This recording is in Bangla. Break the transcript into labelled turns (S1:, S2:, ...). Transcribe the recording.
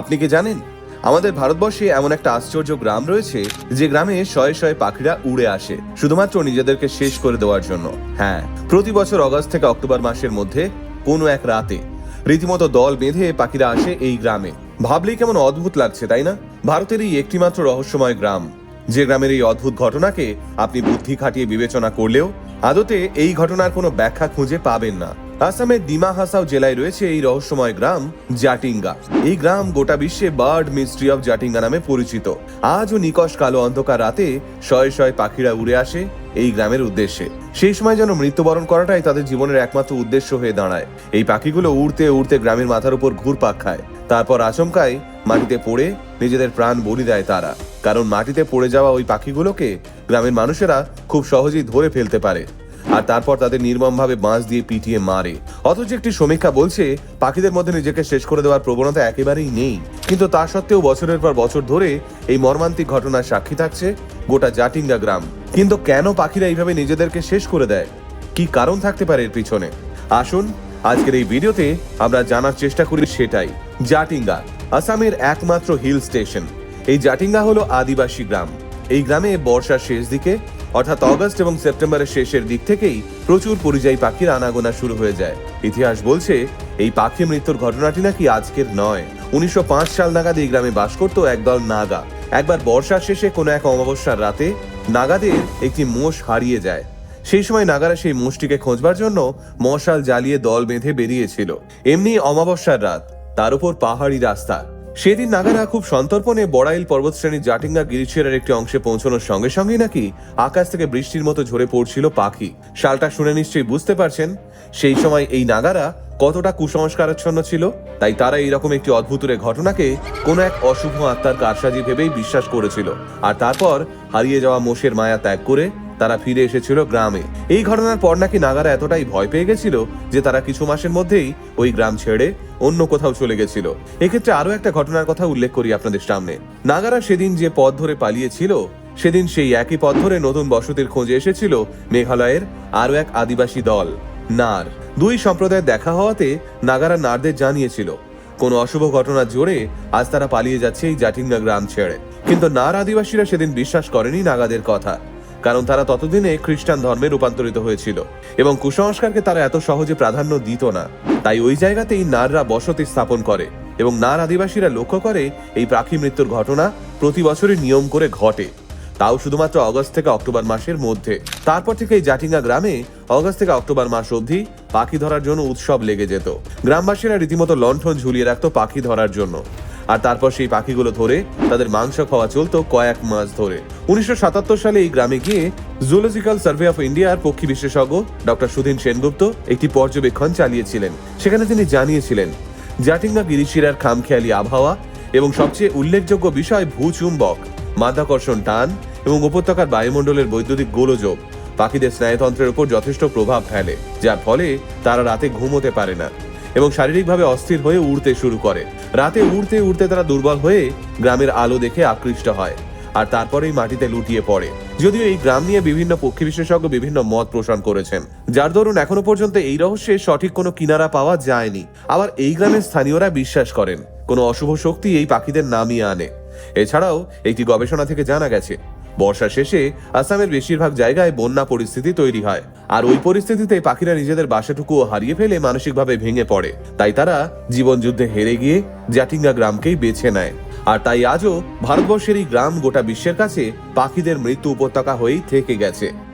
S1: আপনি কি জানেন? আমাদের ভারতবর্ষে এমন একটা আশ্চর্য গ্রাম রয়েছে যে গ্রামে শয়ে শয়ে পাখিরা উড়ে আসে, শুধুমাত্র নিজেদেরকে শেষ করে দেওয়ার জন্য। হ্যাঁ প্রতি বছর অগস্ট থেকে অক্টোবর মাসের মধ্যে কোনো এক রাতে রীতিমতো দল বেঁধে পাখিরা আসে এই গ্রামে। ভাবলেই কেমন অদ্ভুত লাগছে, তাই না? ভারতের এই একটিমাত্র রহস্যময় গ্রাম, যে গ্রামের এই অদ্ভুত ঘটনাকে আপনি বুদ্ধি খাটিয়ে বিবেচনা করলেও আদতে এই ঘটনার কোনো ব্যাখ্যা খুঁজে পাবেন না। আসামের দিমা হাসাও জেলায় রয়েছে এই রহস্যময় গ্রাম জাটিঙ্গা। এই গ্রাম গোটা বিশ্বে বার্ড মিস্ট্রি অফ জাটিঙ্গা নামে পরিচিত। আজও নিকশ কালো অন্ধকার রাতে শয়ে শয়ে পাখিরা উড়ে আসে এই গ্রামের উদ্দেশ্যে। সেই সময় যেন মৃত্যুবরণ করাটাই তাদের জীবনের একমাত্র উদ্দেশ্য হয়ে দাঁড়ায়। এই পাখিগুলো উড়তে উড়তে গ্রামের মাথার উপর ঘুরপাক খায়। তারপর আচমকায় মাটিতে পড়ে নিজেদের প্রাণ বলি দেয় তারা। কারণ মাটিতে পড়ে যাওয়া ওই পাখিগুলোকে গ্রামের মানুষেরা খুব সহজেই ধরে ফেলতে পারে। আর তারপর তাদের নির্মমভাবে বাঁশ দিয়ে পিটিয়ে মারে। অথচ একটি সমীক্ষা বলছে, পাখিদের মধ্যে নিজেকে শেষ করে দেওয়ার প্রবণতা একেবারেই নেই। কিন্তু তা সত্ত্বেও বছরের পর বছর ধরে এই মর্মান্তিক ঘটনার সাক্ষী থাকছে গোটা জাটিঙ্গা গ্রাম। কিন্তু কেন পাখিরা এইভাবে নিজেদেরকে শেষ করে দেয়? কি কারণ থাকতে পারে এর পিছনে? আসুন, আজকের এই ভিডিওতে আমরা জানার চেষ্টা করি সেটাই। জাটিঙ্গা, আসামের একমাত্র হিল স্টেশন। এই জাটিঙ্গা হলো আদিবাসী গ্রাম। এই গ্রামে বর্ষার শেষ দিকে, অর্থাৎ অগস্ট এবং সেপ্টেম্বরের শেষের দিক থেকেই প্রচুর পরিযায়ী পাখির আনাগোনা শুরু হয়ে যায়। ইতিহাস বলছে, এই পাখি মৃত্যুর ঘটনাটি নাকি আজকের নয়। উনিশশো সাল নাগাদ এই গ্রামে বাস করত একদল নাগা। একবার বর্ষার শেষে কোনো এক অমাবস্যার রাতে নাগাদের একটি মোষ হারিয়ে যায়। সেই সময় নাগারা সেই মোষটিকে খোঁজবার জন্য মশাল জ্বালিয়ে দল বেঁধে বেরিয়েছিল। এমনি অমাবস্যার রাত, তার উপর পাহাড়ি রাস্তা। সেদিন নাগারা খুব সন্তর্পণে বড়াইল পর্বতশ্রেণীর জাটিঙ্গা গিরিচিয়ারের একটি অংশে পৌঁছানোর সঙ্গে সঙ্গেই নাকি আকাশ থেকে বৃষ্টির মতো ঝরে পড়ছিল পাখি। শালটা শুনে নিশ্চয়ই বুঝতে পারছেন, সেই সময় এই নাগারা কতটা কুসংস্কারাচ্ছন্ন ছিল, তাই তারা এইরকম একটি অদ্ভুতুরে ঘটনাকে কোনো এক অশুভ আত্মার কারসাজি ভেবেই বিশ্বাস করেছিল। আর তারপর হারিয়ে যাওয়া মোষের মায়া ত্যাগ করে তারা ফিরে এসেছিল গ্রামে। এই ঘটনার পর নাকি নাগারা এতটাই ভয় পেয়ে গেছিল যে তারা কিছু মাসের মধ্যেই ওই গ্রাম ছেড়ে অন্য কোথাও চলে গেছিল। এক্ষেত্রে আরও একটা ঘটনার কথা উল্লেখ করি আপনাদের সামনে। নাগারা সেদিন যে পথ ধরে পালিয়েছিল, সেদিন সেই একই পথ ধরে নতুন বসতির খোঁজে এসেছিল মেঘালয়ের আরও এক আদিবাসী দল, নার। দুই সম্প্রদায়ের দেখা হওয়াতে নাগারা নারদের জানিয়েছিল, কোনো অশুভ ঘটনার জোরে আজ তারা পালিয়ে যাচ্ছে এই জাটিঙ্গা গ্রাম ছেড়ে। কিন্তু নার আদিবাসীরা সেদিন বিশ্বাস করেনি নাগাদের কথা। কারণ তারা ততদিনে খ্রিস্টান ধর্মে রূপান্তরিত হয়েছিল। এবং কুসংস্কারকে তারা এত সহজে প্রাধান্য দিত না। তাই ওই জায়গাতেই নাররা বসতি স্থাপন করে এবং নার আদিবাসীরা লক্ষ্য করে এই পাখি মৃত্যুর ঘটনা প্রতি বছরই নিয়ম করে ঘটে। তাও শুধুমাত্র অগস্ট থেকে অক্টোবর মাসের মধ্যে। তারপর থেকে এই জাটিঙ্গা গ্রামে অগস্ট থেকে অক্টোবর মাস অবধি পাখি ধরার জন্য উৎসব লেগে যেত। গ্রামবাসীরা রীতিমতো লণ্ঠন ঝুলিয়ে রাখতো পাখি ধরার জন্য। আর তারপর সেই পাখিগুলো ধরে তাদের মাংস খাওয়া চলতো কয়েক মাস ধরে। উনিশশো সালে এই গ্রামে গিয়ে জুলজিক্যাল সার্ভে অফ ইন্ডিয়ার পক্ষী বিশেষজ্ঞ ডক্টর সুধীন সেনগুপ্ত একটি পর্যবেক্ষণ চালিয়েছিলেন। সেখানে তিনি জানিয়েছিলেন জাটিঙ্গা গিরিশিরার খামখেয়ালি আবহাওয়া এবং সবচেয়ে উল্লেখযোগ্য বিষয় ভূচুম্বক মাধ্যাকর্ষণ টান এবং উপত্যকার বায়ুমণ্ডলের বৈদ্যুতিক গোলযোগ। পাখিদের স্নায়ুতন্ত্রের উপর যথেষ্ট প্রভাব ফেলে, যার ফলে তারা রাতে ঘুমোতে পারে না। এবং শারীরিকভাবে অস্থির হয়ে উড়তে শুরু করে। রাতে উড়তে উড়তে তারা দুর্বল হয়ে গ্রামের আলো দেখে আকৃষ্ট হয় আর তারপরেই মাটিতে লুটিয়ে পড়ে। যদিও এই গ্রাম নিয়ে বিভিন্ন পক্ষী বিশেষজ্ঞ বিভিন্ন মত পোষণ করেছেন। যার দরুন এখনও পর্যন্ত এই রহস্যের সঠিক কোনো কিনারা পাওয়া যায়নি। আবার এই গ্রামের স্থানীয়রা বিশ্বাস করেন, কোনো অশুভ শক্তি এই পাখিদের নামিয়ে আনে। এছাড়াও একটি গবেষণা থেকে জানা গেছে বর্ষা শেষে আসামের বেশিরভাগ জায়গায় বন্যা পরিস্থিতি তৈরি হয়। আর ওই পরিস্থিতিতে পাখিরা নিজেদের বাসাটুকুও হারিয়ে ফেলে মানসিকভাবে ভেঙে পড়ে। তাই তারা জীবনযুদ্ধে হেরে গিয়ে জাটিঙ্গা গ্রামকেই বেছে নেয়। আর তাই আজও ভারতবর্ষের এই গ্রাম গোটা বিশ্বের কাছে পাখিদের মৃত্যু উপত্যকা হয়েই থেকে গেছে।